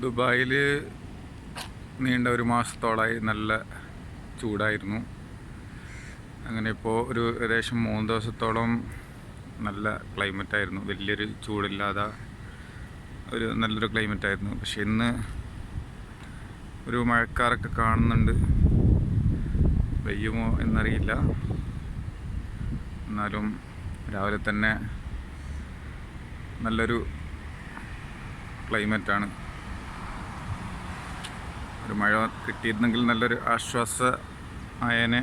ദുബായിൽ നീണ്ട ഒരു മാസത്തോളമായി നല്ല ചൂടായിരുന്നു. അങ്ങനെ ഇപ്പോൾ ഒരു ഏകദേശം മൂന്ന് ദിവസത്തോളം നല്ല ക്ലൈമറ്റ് ആയിരുന്നു. വലിയൊരു ചൂടില്ലാതെ ഒരു നല്ലൊരു ക്ലൈമറ്റ് ആയിരുന്നു. പക്ഷെ ഇന്ന് ഒരു മഴക്കാറൊക്കെ കാണുന്നുണ്ട്. പെയ്യുമോ എന്നറിയില്ല. എന്നാലും രാവിലെ തന്നെ നല്ലൊരു ക്ലൈമറ്റാണ് ഒരു മഴ കിട്ടിയിരുന്നെങ്കിൽ നല്ലൊരു ആശ്വാസ ആയേനെ